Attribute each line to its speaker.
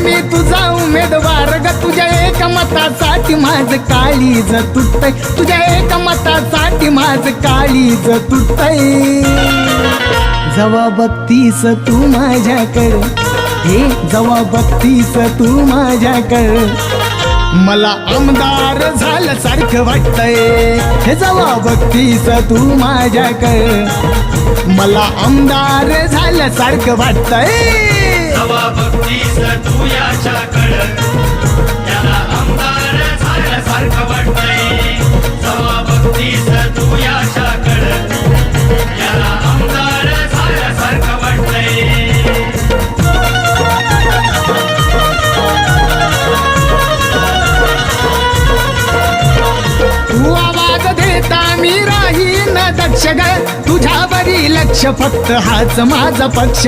Speaker 1: मी तुझा उमेदवार ग. तुझ्या एका मतासाठी माझ काळीज तुटतय. तुझ्या एका मतासाठी माझ काळीज तुटतय. जवा बघतीस तू माझ्याकडे. हे जवा बघतीस तू माझ्याकडे. मला आमदार झाल्यासारखं वाटतंय. हे जवा बघतीस तू माझ्याकडे. मला आमदार झाल्यासारखं वाटतंय.
Speaker 2: जवा याच्याकडं त्याला
Speaker 1: दक्ष लक्ष फक्त हाच माझा पक्ष.